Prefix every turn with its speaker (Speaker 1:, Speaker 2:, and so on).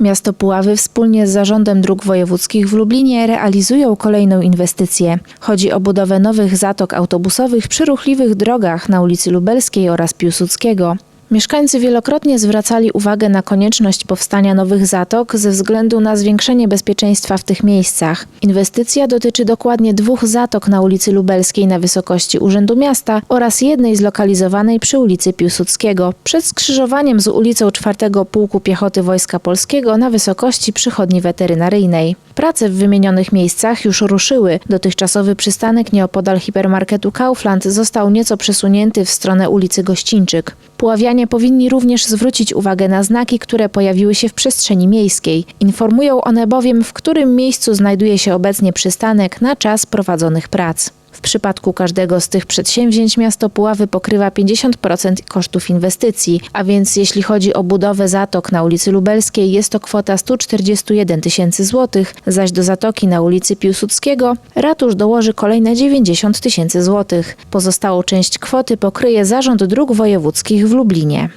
Speaker 1: Miasto Puławy wspólnie z Zarządem Dróg Wojewódzkich w Lublinie realizują kolejną inwestycję. Chodzi o budowę nowych zatok autobusowych przy ruchliwych drogach na ulicy Lubelskiej oraz Piłsudskiego. Mieszkańcy wielokrotnie zwracali uwagę na konieczność powstania nowych zatok ze względu na zwiększenie bezpieczeństwa w tych miejscach. Inwestycja dotyczy dokładnie dwóch zatok na ulicy Lubelskiej na wysokości Urzędu Miasta oraz jednej zlokalizowanej przy ulicy Piłsudskiego, przed skrzyżowaniem z ulicą 4 Pułku Piechoty Wojska Polskiego na wysokości przychodni weterynaryjnej. Prace w wymienionych miejscach już ruszyły. Dotychczasowy przystanek nieopodal hipermarketu Kaufland został nieco przesunięty w stronę ulicy Gościńczyk. Powinni również zwrócić uwagę na znaki, które pojawiły się w przestrzeni miejskiej. Informują one bowiem, w którym miejscu znajduje się obecnie przystanek na czas prowadzonych prac. W przypadku każdego z tych przedsięwzięć miasto Puławy pokrywa 50% kosztów inwestycji, a więc jeśli chodzi o budowę zatok na ulicy Lubelskiej jest to kwota 141 tysięcy złotych, zaś do zatoki na ulicy Piłsudskiego ratusz dołoży kolejne 90 tysięcy złotych. Pozostałą część kwoty pokryje Zarząd Dróg Wojewódzkich w Lublinie.